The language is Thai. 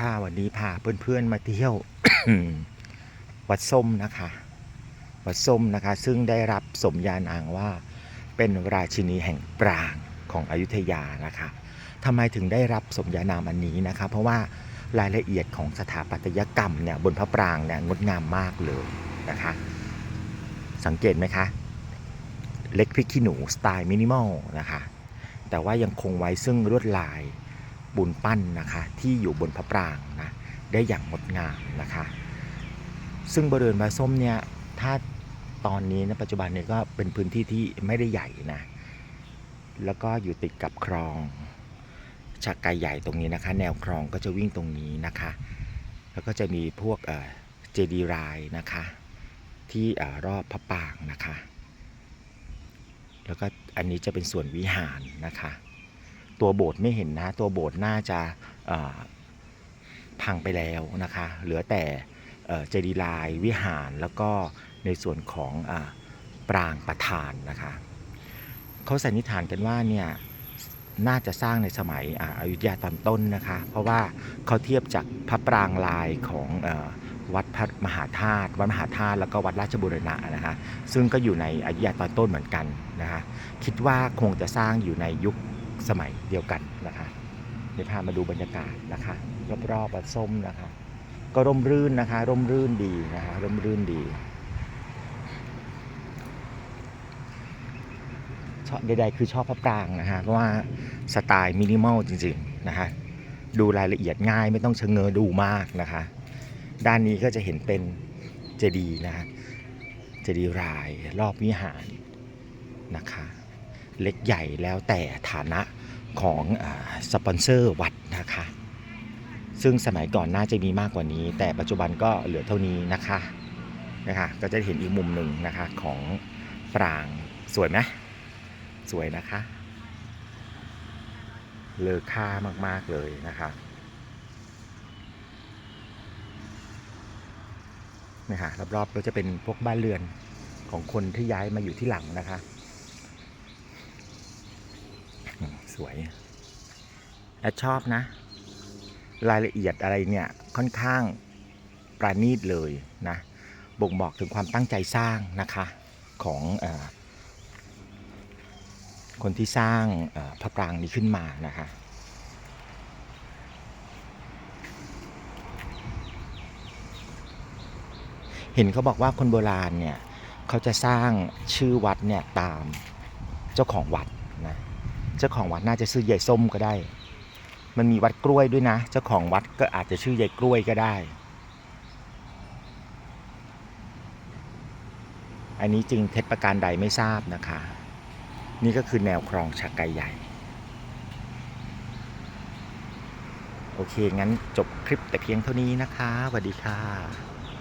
ค่ะ วันนี้พาเพื่อนๆมาเที่ยว วัดส้มนะคะ วัดส้มนะคะ ซึ่งได้รับสมญานามว่า เป็นราชินีแห่งปรางของอยุธยานะคะทำไมถึงได้รับสมญานามอันนี้นะคะ เพราะว่ารายละเอียดของสถาปัตยกรรมเนี่ยบนพระปรางเนี่ยงดงามมากเลยนะคะ สังเกตไหมคะ เล็กพริกขี้หนูสไตล์มินิมอลนะคะ แต่ว่ายังคงไว้ซึ่งลวดลาย บุญปั้นนะคะที่อยู่บนพระปรางนะได้อย่างงดงามนะคะ ซึ่งบริเวณวัดส้มเนี่ยถ้าตอนนี้นะปัจจุบันเนี่ยก็เป็นพื้นที่ที่ไม่ได้ใหญ่นะแล้วก็อยู่ติดกับคลองชักไกใหญ่ตรงนี้นะคะ แนวคลองก็จะวิ่งตรงนี้นะคะ แล้วก็จะมีพวกเจดีรายนะคะ ที่รอบพระปรางนะคะ แล้วก็อันนี้จะเป็นส่วนวิหารนะคะ ตัวโบสถ์ไม่เห็นนะ ตัวโบสถ์น่าจะพังไปแล้วนะคะ เหลือแต่เจดีย์ลายวิหารแล้วก็ในส่วนของอปรางประธานนะคะเขาสันนิษฐานกันว่าเนี่ยน่าจะสร้างในสมัยอาอยุธยาตอนต้นนะคะ เพราะว่าเขาเทียบจากพระปรางลายของอวัดพระมหาธาตุวัดมหาธาตุแล้วก็วัดราชบุรณะนะคะซึ่งก็อยู่ในอยุธยาตอนต้นเหมือนกันนะคะคิดว่าคงจะสร้างอยู่ในยุค สมัยเดียวกันนะคะเดี๋ยวพามาดูบรรยากาศนะคะรอบๆวัดส้มนะคะ ก็ร่มรื่นนะคะ ร่มรื่นดีนะคะร่มรื่นดีชอบใดๆคือชอบพระปรางนะฮะเพราะว่าสไตล์มินิมอลจริงๆนะคะดูรายละเอียดง่ายไม่ต้องเชงเงอดูมากนะคะ ด้านนี้ก็จะเห็นเป็นเจดีย์นะคะเจดีย์รายรอบวิหารนะคะ เล็กใหญ่แล้วแต่ฐานะของอสปอนเซอร์วัดนะคะ ซึ่งสมัยก่อนน่าจะมีมากกว่านี้ แต่ปัจจุบันก็เหลือเท่านี้นะคะนะคะ ก็จะเห็นอีกมุมหนึ่งนะคะของปรางสวยไหมสวยนะคะ เลอค่ามาก ๆ เลยนะคะนี่ค่ะรอบๆก็จะเป็นพวกบ้านเรือนของคนที่ย้ายมาอยู่ที่หลังนะคะ อืมส วยแอดชอบนะ รายละเอียดอะไรเนี่ยค่อนข้างปราณีตเลยนะ บ่งบอกถึงความตั้งใจสร้างนะคะของอคนที่สร้างพระปรางนี้ขึ้นมานะคะเห็นเขาบอกว่าคนโบราณเนี่ยเขาจะสร้างชื่อวัดเนี่ยตามเจ้าของวัดนะ เจ้าของวัดน่าจะชื่อยายส้มก็ได้ มันมีวัดกล้วยด้วยนะ เจ้าของวัดก็อาจจะชื่อยายกล้วยก็ได้ อันนี้จริงเท็จประการใดไม่ทราบนะคะ นี่ก็คือแนวคลองชักไกใหญ่ โอเค งั้นจบคลิปแต่เพียงเท่านี้นะคะสวัสดีค่ะ